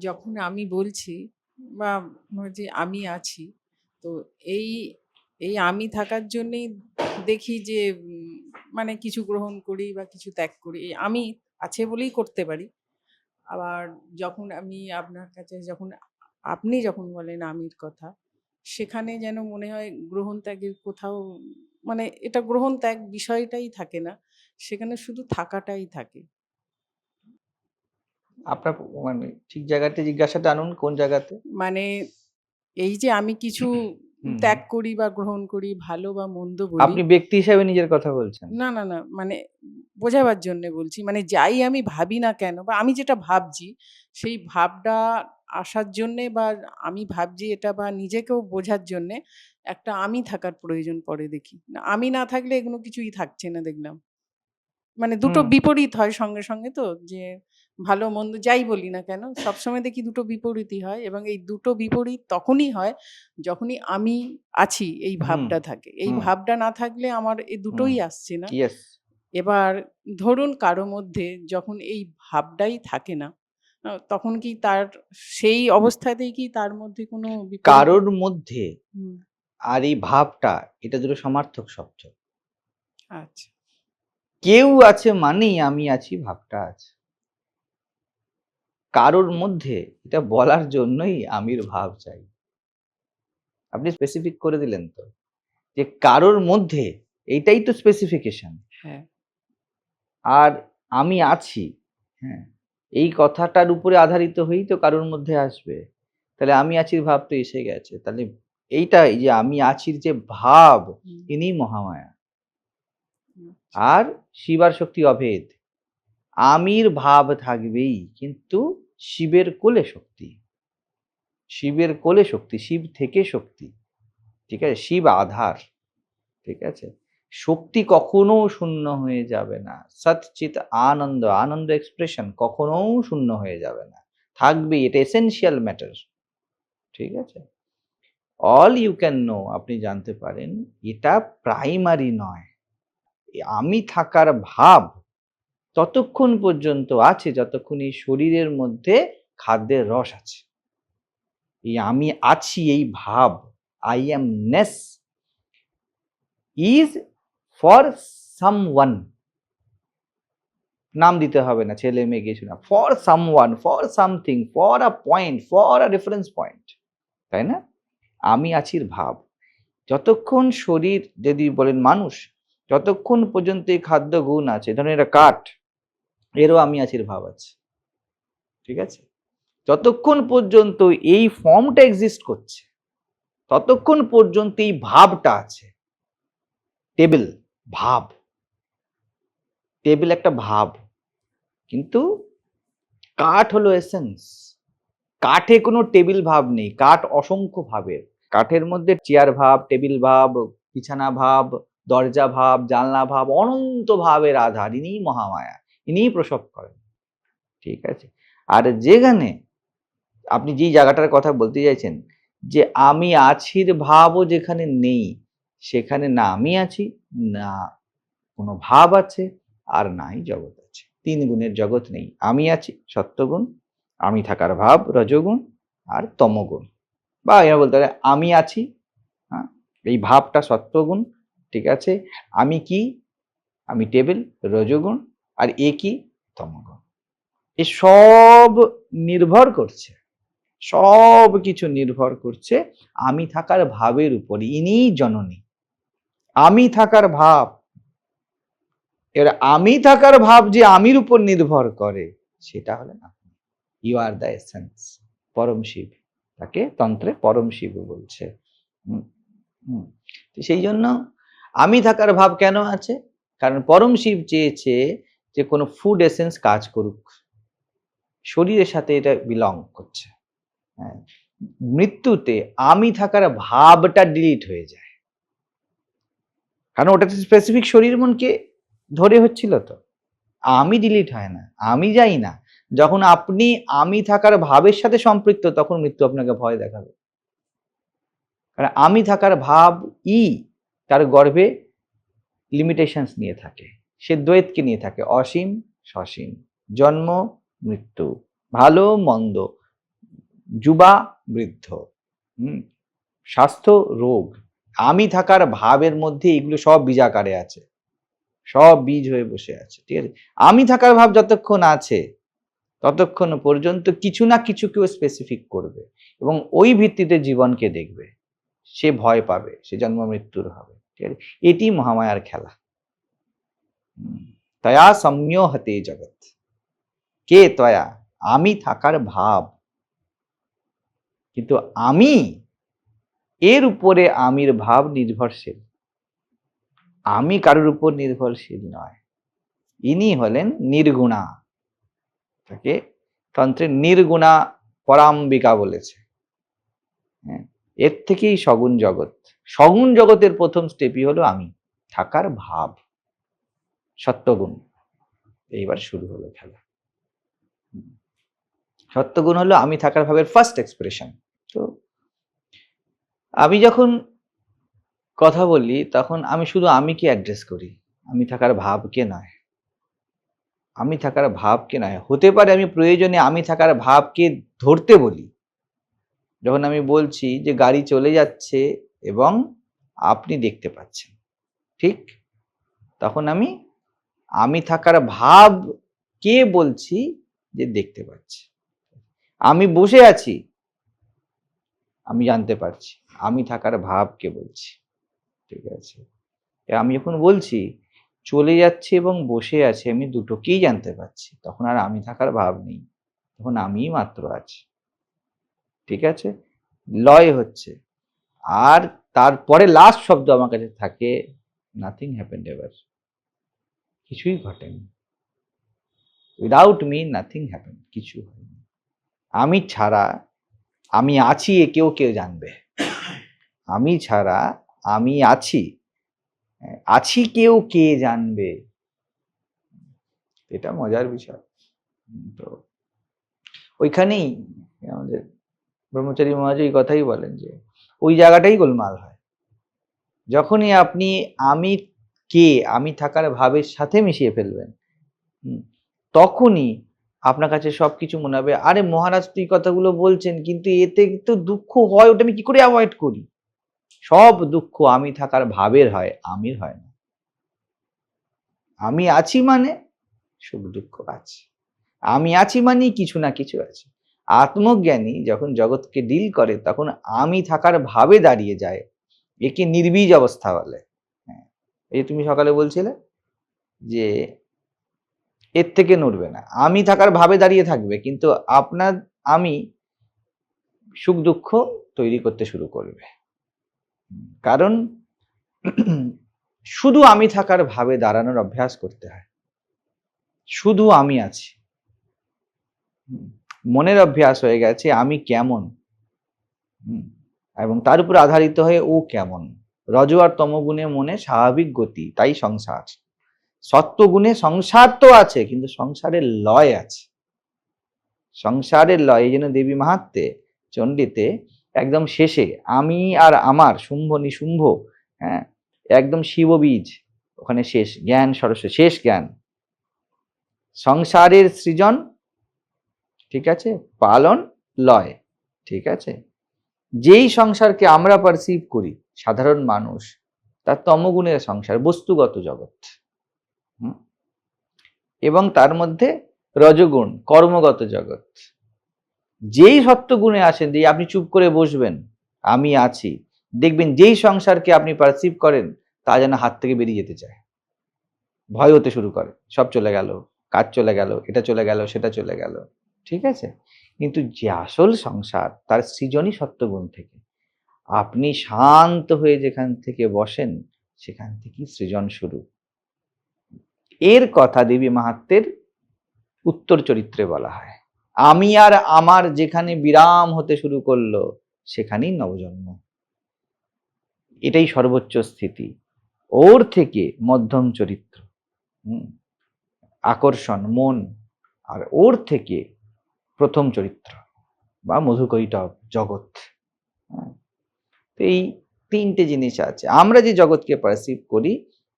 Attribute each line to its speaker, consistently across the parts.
Speaker 1: যখন আমি বলছি বা যে আমি আছি, তো এই এই আমি থাকার জন্যেই দেখি যে মানে কিছু গ্রহণ করি বা কিছু ত্যাগ করি। এই আমি আছে বলেই করতে পারি। আবার যখন আমি আপনার কাছে, যখন আপনি যখন বলেন আমির কথা, সেখানে যেন মনে হয় গ্রহণ ত্যাগের কোথাও মানে এটা গ্রহণ ত্যাগ বিষয়টাই থাকে না। সেখানে শুধু থাকাটাই থাকে।
Speaker 2: আপনার মানে ঠিক জায়গাতে জিজ্ঞাসাটা আনুন কোন জায়গাতে?
Speaker 1: মানে এই যে আমি কিছু ত্যাগ করি বা গ্রহণ করি ভালো বা মন্দ বলি
Speaker 2: আপনি ব্যক্তি হিসেবে নিজের কথা বলছেন?
Speaker 1: না না না মানে বোঝাবার জন্য বলছি। মানে যাই আমি ভাবি না কেন বা আমি যেটা ভাবছি সেই ভাবটা আসার জন্যে বা আমি ভাবছি এটা বা নিজেকেও বোঝার জন্যে একটা আমি থাকার প্রয়োজন পড়ে দেখি। আমি না থাকলে এগুলো কিছুই থাকছে না দেখলাম। মানে দুটো বিপরীত হয় সঙ্গে সঙ্গে তো যে ভালো মন্দ যাই বলি না কেন সবসময় দেখি দুটো বিপরীতই হয় এবং এই দুটো বিপরীত তখনই হয় যখনই আমি আছি এই ভাবটা থাকে। এই ভাবটা না থাকলে আমার এই দুটোই আসছে না। এবার ধরুন কারও মধ্যে যখন এই ভাবটাই থাকে না তখন কি তার সেই অবস্থাতেই কি তার মধ্যে কোনো
Speaker 2: কারোর মধ্যে আর এই ভাবটা এটা দুটো সমার্থক শব্দ।
Speaker 1: আচ্ছা।
Speaker 2: কেউ আছে মানেই আমি আছি ভাবটা আছে। কারোর মধ্যে এটা বলার জন্যই আমির ভাব চাই। আপনি স্পেসিফিক করে দিলেন তো যে কারোর মধ্যে এইটাই তো স্পেসিফিকেশন
Speaker 1: হ্যাঁ।
Speaker 2: আর আমি আছি হ্যাঁ এই কথাটার উপরে আধারিত হয়েই তো কারোর মধ্যে আসবে। তাহলে আমি আছির ভাব তো এসে গেছে। তাহলে এইটাই যে আমি আছির যে ভাব ইনি মহামায়া।
Speaker 1: হুম,
Speaker 2: আর শিবার শক্তি অভেদ। আমির ভাব থাকবেই, কিন্তু শিবের কোলে শক্তি। শিবের কোলে শক্তি, শিব থেকে শক্তি। ঠিক আছে? শিব আধার। ঠিক আছে? শক্তি কখনো শূন্য হয়ে যাবে না। সৎচিত আনন্দ আনন্দ এক্সপ্রেশন কখনো শূন্য হয়ে যাবে না। থাকবে এটা এসেনশিয়াল ম্যাটার ঠিক আছে? অল ইউ ক্যান নো আপনি জানতে পারেন, এটা প্রাইমারি নয়। আমি থাকার ভাব ততক্ষণ পর্যন্ত আছে, যতক্ষণ এই শরীরের মধ্যে খাদ্যের রস আছে। এই আমি আছি, এই ভাব I am ness is for some one নাম দিতে হবে না, ছেলে মেয়ে কিছু না। For some one for something for a point for a reference point তাই না? আমি আছির ভাব। যতক্ষণ শরীর, যদি বলেন মানুষ যতক্ষণ পর্যন্ত এই খাদ্য গুণ আছে ধরুন এটা কাঠ, এরও আমি আছির ভাব আছে। ঠিক আছে? যতক্ষণ পর্যন্ত এই ফর্মটা এক্সিস্ট করছে, ততক্ষণ পর্যন্ত এই ভাবটা আছে। টেবিল ভাব। টেবিল একটা ভাব। কিন্তু কাঠ হলো এসেন্স কাঠে কোনো টেবিল ভাব নেই, কাঠ অসংখ্য ভাবের। কাঠের মধ্যে চেয়ার ভাব টেবিল ভাব, বিছানা ভাব দরজা ভাব, জানলা ভাব, অনন্ত ভাবের আধার ইনি মহামায়া, ইনিই প্রসব করেন। ঠিক আছে? আর যেখানে আপনি যেই জায়গাটার কথা বলতে চাইছেন, যে আমি আছির ভাবও যেখানে নেই, সেখানে না আমি আছি, না কোনো ভাব আছে, আর নাই জগৎ আছে। তিন গুণের জগৎ নেই। আমি আছি, সত্যগুণ, আমি থাকার ভাব, রজগুণ, আর তমগুণ। বা এরা বলতে পারে, আমি আছি হ্যাঁ? এই ভাবটা সত্যগুণ ঠিক আছে? আমি কি? আমি টেবিল, রজগুণ, আর এ কি? তমগুণ। এ সব নির্ভর করছে। সব কিছু নির্ভর করছে আমি থাকার ভাবের উপর ইনি জননী। আমি থাকার ভাব। এবার আমি থাকার ভাব যে আমির উপর নির্ভর করে, সেটা হলেন আপনি। ইউ আর দ্য এসেন্স পরম শিব। তাকে তন্ত্রে পরম শিব বলছে। সেই জন্য আমি থাকার ভাব কেন আছে? কারণ পরম শিব চেয়েছে যে কোনো ফুড এসেন্স কাজ করুক। শরীরের সাথে এটা বিলং করছে। হ্যাঁ মৃত্যুতে আমি থাকার ভাবটা ডিলিট হয়ে যায়। কারণ ওটাতে স্পেসিফিক শরীর মনকে ধরে হচ্ছিল তো। আমি ডিলিট হয় না, আমি যাই না। যখন আপনি আমি থাকার ভাবের সাথে সম্পৃক্ত, তখন মৃত্যু আপনাকে ভয় দেখাবে। কারণ আমি থাকার ভাব ই তার গর্ভে লিমিটেশনস নিয়ে থাকে, সে দ্বৈতকে নিয়ে থাকে, অসীম, সসীম, জন্ম, মৃত্যু, ভালো, মন্দ, যুবা, বৃদ্ধ স্বাস্থ্য, রোগ, আমি থাকার ভাবের মধ্যে এগুলো সব বীজাকারে আছে, সব বীজ হয়ে বসে আছে, ঠিক আছে? আমি থাকার ভাব যতক্ষণ আছে, ততক্ষণ পর্যন্ত কিছু না কিছু কেউ স্পেসিফিক করবে এবং ওই ভিত্তিতে জীবনকে দেখবে, সে ভয় পাবে, সে জন্ম মৃত্যুর হবে। ঠিক আছে এটি মহামায়ার খেলা। তয়া সম্য হতে জগৎ। কে তয়া? আমি থাকার ভাব। কিন্তু আমি এর উপরে আমির ভাব নির্ভরশীল। আমি কারোর উপর নির্ভরশীল নয়। ইনি হলেন নির্গুণা। তাকে তন্ত্রে নির্গুণা পরাম্বিকা বলেছে। হ্যাঁ, এর থেকেই সগুণ জগৎ। সগুণ জগতের প্রথম স্টেপই হলো আমি, থাকার ভাব। সত্যগুণ। এইবার শুরু হলো খেলা। সত্যগুণ হলো আমি থাকার ভাবের ফার্স্ট এক্সপ্রেশন তো আমি যখন কথা বলি, তখন আমি শুধু আমিকে অ্যাড্রেস করি। আমি থাকার ভাবকে নয় আমি থাকার ভাবকে নয় হতে পারে আমি প্রয়োজনে আমি থাকার ভাবকে ধরতে বলি। যখন আমি বলছি যে গাড়ি চলে যাচ্ছে এবং আপনি দেখতে পাচ্ছেন, ঠিক? তখন আমি আমি থাকার ভাব কে বলছি যে দেখতে পাচ্ছি? আমি বসে আছি, আমি জানতে পারছি, আমি থাকার ভাবকে বলছি? ঠিক আছে? আমি যখন বলছি, চলে যাচ্ছে এবং বসে আছে, আমি দুটোকেই জানতে পারছি, তখন আর আমি থাকার ভাব নেই, তখন আমিই মাত্র আছি। ঠিক আছে? লয় হচ্ছে। আর তারপরে লাস্ট শব্দ আমার কাছে থাকে নাথিং হ্যাপেন্ড এভার কিছুই ঘটেনি। উইদাউট মি নাথিং হ্যাপেন কিছু হয়নি। আমি ছাড়া, আমি আছি, এ কেউ কেউ জানবে। আমি ছাড়া, আমি আছি। আছি কেউ কে জানবে? এটা মজার বিষয়। তো ওইখানেই আমাদের ব্রহ্মচারী মহারাজ এই কথাই বলেন যে, ওই জায়গাটাই গোলমাল হয়। যখনই আপনি আমি কে, আমি থাকার ভাবের সাথে মিশিয়ে ফেলবেন তখনই আপনার কাছে সব কিছু মনে হবে আরে মহারাজ তুই কথাগুলো বলছেন, কিন্তু এতে তো দুঃখ হয়, ওটা আমি কি করে অ্যাভয়েড করি? সব দুঃখ আমি থাকার ভাবের হয়, আমির হয় না। আমি আছি মানে সুখ দুঃখ আছে আমি আছি মানেই কিছু না কিছু আছে। আত্মজ্ঞানী যখন জগৎকে ডিল করে, তখন আমি থাকার ভাবে দাঁড়িয়ে যায়। একে নির্বীজ অবস্থা বলে। হ্যাঁ এই যে তুমি সকালে বলছিলে যে, এর থেকে নড়বে না। আমি থাকার ভাবে দাঁড়িয়ে থাকবে, কিন্তু আপনার, আমি সুখ দুঃখ তৈরি করতে শুরু করবে। কারণ শুধু আমি থাকার ভাবে দাঁড়ানোর অভ্যাস করতে হয়। শুধু আমি আছি। মনের অভ্যাস হয়ে গেছে, আমি কেমন? এবং তার উপর আধারিত হয়ে ও কেমন? রজ আর তমগুণে মনে স্বাভাবিক গতি, তাই সংসার। সত্যগুণে সংসার তো আছে, কিন্তু সংসারের লয় আছে। সংসারের লয়, এই জন্য দেবী মাহাত্মে চণ্ডীতে একদম শেষে, আমি আর আমার, শুম্ভ নিশুম্ভ হ্যাঁ একদম শিববীজ, ওখানে শেষ, জ্ঞান সরস্বতী, শেষ জ্ঞান। সংসারের সৃজন ঠিক আছে? পালন লয়, ঠিক আছে? যেই সংসারকে আমরা পারসিভ করি, সাধারণ মানুষ, তার তমগুণের সংসার, বস্তুগত জগৎ? এবং তার মধ্যে রজগুণ, কর্মগত জগৎ। যেই সত্যগুণে আসেন যে আপনি চুপ করে বসবেন, আমি আছি, দেখবেন যেই সংসারকে আপনি পারসিভ করেন, তা যেন হাত থেকে বেরিয়ে যেতে চায়। ভয় হতে শুরু করে, সব চলে গেল, কাজ চলে গেল, এটা চলে গেল, সেটা চলে গেল। ঠিক আছে? কিন্তু যে আসল সংসার, তার সৃজনই সত্যগুণ থেকে। আপনি শান্ত হয়ে যেখান থেকে বসেন, সেখান থেকেই সৃজন শুরু। এর কথা দেবী মাহাত্মের উত্তর চরিত্রে বলা হয়। আমি আর আমার যেখানে বিরাম হতে শুরু করল, সেখানেই নবজন্ম। এটাই সর্বোচ্চ স্থিতি। ওর থেকে মধ্যম চরিত্র। আকর্ষণ, মন। আর ওর থেকে প্রথম চরিত্র বা মধুকৈটব জগৎ। হ্যাঁ, তো এই তিনটে জিনিস আছে। আমরা যে জগৎকে পারসিভ করি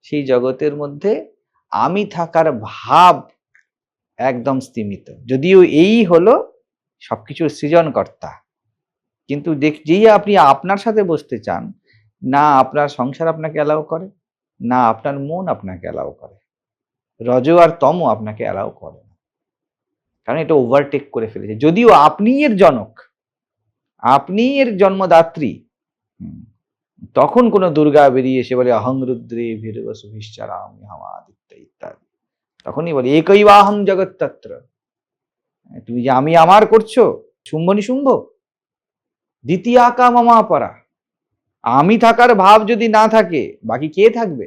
Speaker 2: সেই জগতের মধ্যে আমি থাকার ভাব একদম স্তীমিত যদিও এই হলো সবকিছুর সৃজনকর্তা। কিন্তু দেখ যেই আপনি আপনার সাথে বসতে চান না আপনার সংসার আপনাকে অ্যালাউ করে না আপনার মন আপনাকে অ্যালাউ করে রজ আর তম আপনাকে অ্যালাউ করে কারণ এটা ওভারটেক করে ফেলেছে। যদিও আপনি এর জনক, আপনি এর জন্মদাত্রী তখন কোনো দুর্গা বেরিয়ে এসে বলে, অহং রুদ্রে ভীরবসু ভিশ্চারাম আদিত্য ইত্যাদি। তখনই বলে, একই বাহম জগৎতত্র তুমি যে আমি আমার করছ শুম্ভ। নিশুম্ভ দ্বিতীয় আকা মামা পরা আমি থাকার ভাব যদি না থাকে, বাকি কে থাকবে?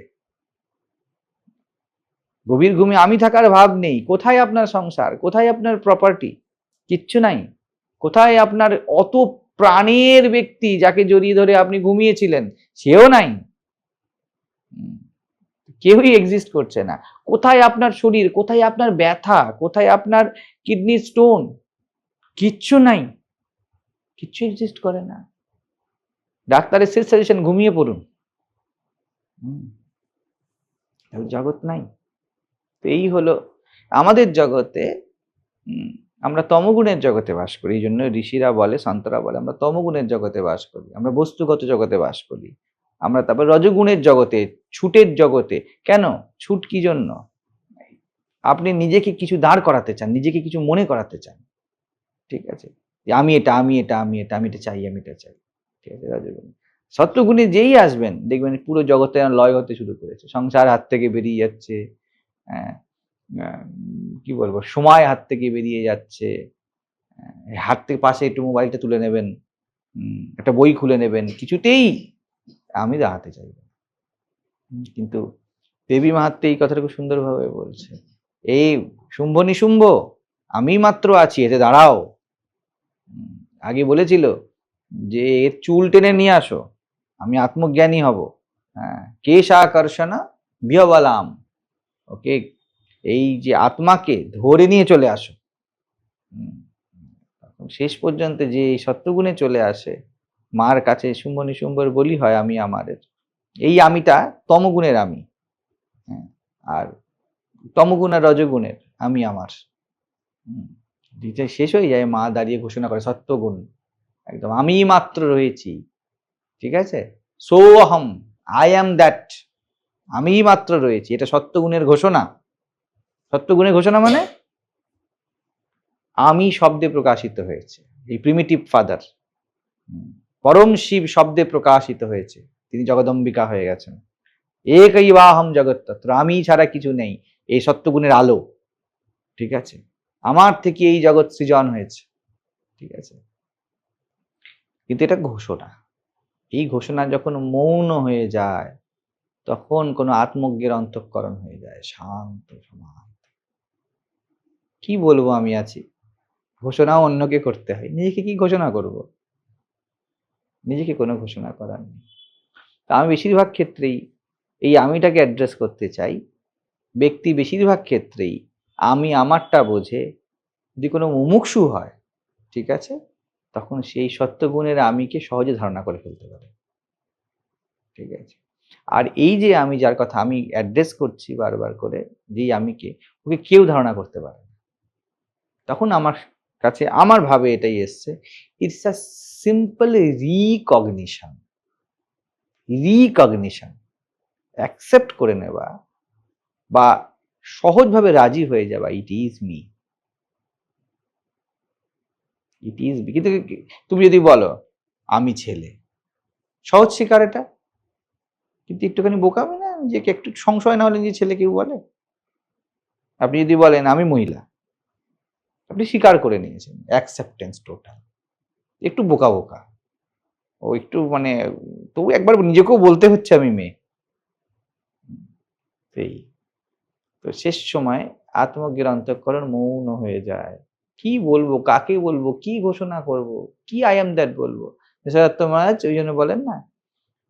Speaker 2: গভীর ঘুমে আমি থাকার ভাব নেই। কোথায় আপনার সংসার? কোথায় আপনার প্রপার্টি কিচ্ছু নাই। কোথায় আপনার অত প্রাণের ব্যক্তি যাকে জড়িয়ে ধরে আপনি ঘুমিয়েছিলেন? সেও নাই। কেউই এক্সিস্ট করছে না। কোথায় আপনার শরীর? কোথায় আপনার ব্যথা? কোথায় আপনার কিডনি স্টোন কিচ্ছু নাই। কিচ্ছু এক্সিস্ট করে না। ডাক্তারের শেষ সাজেশন ঘুমিয়ে পড়ুন। জগৎ নাই। তো এই হলো আমাদের জগতে আমরা তমগুণের জগতে বাস করি, এই জন্য ঋষিরা বলে, সন্তরা বলে, আমরা তমগুণের জগতে বাস করি, আমরা বস্তুগত জগতে বাস করি, আমরা তারপর রজগুণের জগতে, ছুটের জগতে, কেন? ছুট কি জন্য? আপনি নিজেকে কিছু দাঁড় করাতে চান, নিজেকে কিছু মনে করাতে চান, ঠিক আছে? আমি এটা আমি এটা আমি এটা আমি এটা চাই, আমি এটা চাই, ঠিক আছে? রজগুণ, সত্যগুণে যেই আসবেন, দেখবেন পুরো জগতে লয় হতে শুরু করেছে, সংসার হাত থেকে বেরিয়ে যাচ্ছে কি বলব, সময় হাত থেকে বেরিয়ে যাচ্ছে। হাত থেকে পাশে একটু মোবাইলটা তুলে নেবেন একটা বই খুলে নেবেন, কিছুতেই আমি দাঁড়াতে চাইব কিন্তু দেবী মাহাত্মে এই কথাটা খুব সুন্দরভাবে বলছে। এই শুম্ভ নিশুম্ভ, আমি মাত্র আছি, এতে দাঁড়াও। আগে বলেছিল যে, এর চুল টেনে নিয়ে আসো, আমি আত্মজ্ঞানী হব। হ্যাঁ কেশ আকর্ষণা বিহবলাম। ওকে এই যে আত্মাকে ধরে নিয়ে চলে আসো। শেষ পর্যন্ত যে এই সত্যগুণে চলে আসে মার কাছে শুম্ভ নিশুম্ভর বলি হয় আমি আমারের এই আমিটা তমগুণের আমি। হ্যাঁ, আর তমগুণ আর রজগুণের আমি আমার। যেটা শেষ হয়ে যায় মা দাঁড়িয়ে ঘোষণা করে সত্যগুণ। একদম আমি মাত্র রয়েছি। ঠিক আছে? সো অহম আই অ্যাম দ্যাট। আমি মাত্র রয়েছি, এটা সত্যগুণের ঘোষণা। সত্যগুণের ঘোষণা মানে আমি শব্দে প্রকাশিত হয়েছে, এই প্রিমিটিভ ফাদার পরম শিব শব্দে প্রকাশিত হয়েছে, তিনি জগদম্বিকা হয়ে গেছেন। একই বাহম জগৎতত্র আমি ছাড়া কিছু নেই, এই সত্যগুণের আলো। ঠিক আছে? আমার থেকে এই জগৎ সৃজন হয়েছে। ঠিক আছে? কিন্তু এটা ঘোষণা। এই ঘোষণা যখন মৌন হয়ে যায় তখন কোনো আত্মজ্ঞের অন্তঃকরণ হয়ে যায়। শান্ত সমান্ত কি বলব আমি আছি? ঘোষণাও অন্যকে করতে হয়। নিজেকে কি ঘোষণা করব? নিজেকে কোনো ঘোষণা করার নেই। আমি বেশিরভাগ ক্ষেত্রেই এই আমিটাকে অ্যাড্রেস করতে চাই। ব্যক্তি বেশিরভাগ ক্ষেত্রেই আমি আমারটা বোঝে। যদি কোনো মুমুক্ষু হয়, ঠিক আছে? তখন সেই সত্যগুণের আমিকে সহজে ধারণা করে ফেলতে পারে। ঠিক আছে? আর এই যে আমি যার কথা আমি অ্যাড্রেস করছি বারবার করে যেই আমিকে, ওকে কেউ ধারণা করতে পারে তখন আমার কাছে, আমার ভাবে এটাই এসছে it's a simple recognition recognition accept করে নেওয়া বা সহজভাবে রাজি হয়ে যাওয়া it is me it is কিন্তু তুমি যদি বলো, আমি ছেলে। সহজ শিকার এটা? কিন্তু একটুখানি বোকামি না? নিজেকে একটু সংশয় না হলে নিজে ছেলে কেউ বলে। আপনি যদি বলেন, আমি মহিলা। আপনি স্বীকার করে নিয়েছেন অ্যাকসেপ্টেন্স টোটাল একটু বোকা বোকা। ও একটু মানে তবু একবার নিজেকেও বলতে হচ্ছে, আমি মেয়ে। সেই। তো শেষ সময় আত্মজ্ঞের অন্তঃকরণ মৌন হয়ে যায়। কি বলব, কাকে বলব, কি ঘোষণা করব, কি আই এম দ্যাট বলব? মহারাজ ওই জন্য বলেন না,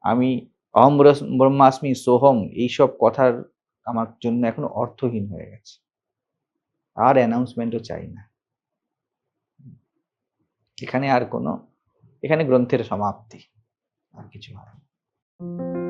Speaker 2: আমি অহম ব্রহ্মাস্মি সোহম এইসব কথার আমার জন্য এখন অর্থহীন হয়ে গেছে। আর অ্যানাউন্সমেন্টও চাই না। এখানে আর কোনো, এখানে গ্রন্থের সমাপ্তি। আর কিছু হয়।